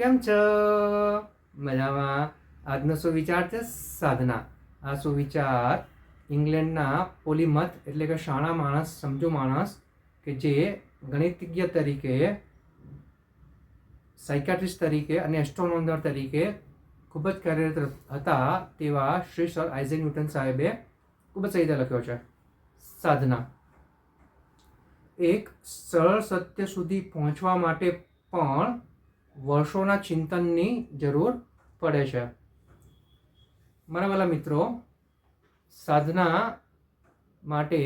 કેમ છો? મજામાં. આજનો સુવિચાર છે? સાધના. આ સુવિચાર ઇંગ્લેન્ડના પોલીમથ એટલે કે શાણા માણસ, સમજો માણસ, કે જે ગણિતજ્ઞ તરીકે સાયકાટ્રિસ્ટ તરીકે અને એસ્ટ્રોનોમર તરીકે ખૂબ જ કાર્યરત હતા તેવા શ્રી સર આઇઝેક ન્યૂટન સાહેબે ખૂબ જ સહિતા લખ્યો છે. સાધના. એક સરળ સત્ય સુધી પહોંચવા માટે પણ વર્ષોના ચિંતનની જરૂર પડે છે. મારા વાલા મિત્રો, સાધના માટે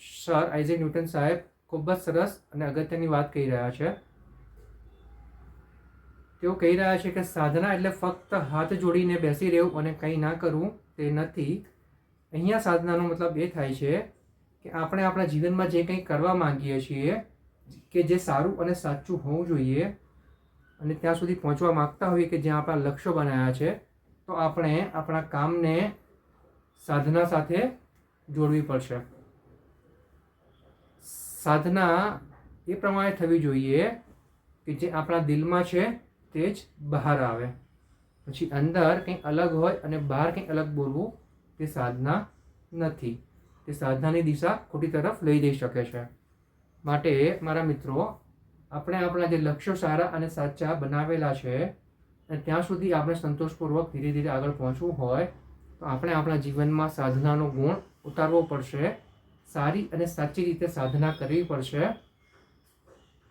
સર આઇઝેક ન્યૂટન સાહેબ ખૂબ જ સરસ અને અગત્યની વાત કહી રહ્યા છે. તેઓ કહી રહ્યા છે કે સાધના એટલે ફક્ત હાથ જોડીને બેસી રહેવું અને કંઈ ના કરવું તે નથી. અહીંયા સાધનાનો મતલબ એ થાય છે કે આપણે આપણા જીવનમાં જે કંઈ કરવા માંગીએ છીએ, કે જે સારું અને સાચું હોવું જોઈએ અને ત્યાં સુધી પહોંચવા માગતા હોઈએ કે જ્યાં આપણા લક્ષ્યો બનાવ્યા છે, તો આપણે આપણા કામને સાધના સાથે જોડવી પડશે. સાધના એ પ્રમાણે થવી જોઈએ કે જે આપણા દિલમાં છે તે જ બહાર આવે. પછી અંદર કંઈક અલગ હોય અને બહાર કંઈક અલગ બોલવું તે સાધના નથી. તે સાધનાની દિશા ખોટી તરફ લઈ જઈ શકે છે. માટે મારા મિત્રો આપણે આપણા જે લક્ષ્યો સારા અને સાચા બનાવેલા છે, અને ત્યાં સુધી આપણે સંતોષપૂર્વક ધીરે ધીરે આગળ પહોંચવું હોય, તો આપણે આપણા જીવનમાં સાધનાનો ગુણ ઉતારવો પડશે. સારી અને સાચી રીતે સાધના કરવી પડશે.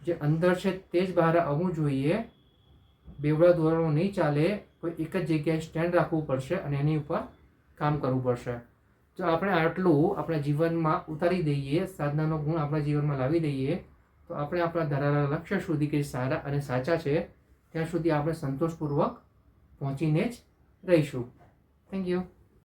જે અંદર છે તે જ બહાર આવવું જોઈએ. બેવડા ધોરણો નહીં ચાલે, કોઈ એક જ જગ્યાએ સ્ટેન્ડ રાખવું પડશે અને એની ઉપર કામ કરવું પડશે. જો આપણે આટલું આપણા જીવનમાં ઉતારી દઈએ, સાધનાનો ગુણ આપણા જીવનમાં લાવી દઈએ તો આપણે આપણા ધરાવેલા લક્ષ્ય સુધી કે સારા અને સાચા છે, ત્યાં સુધી આપણે સંતોષપૂર્વક પહોંચીને જ રહીશું. Thank you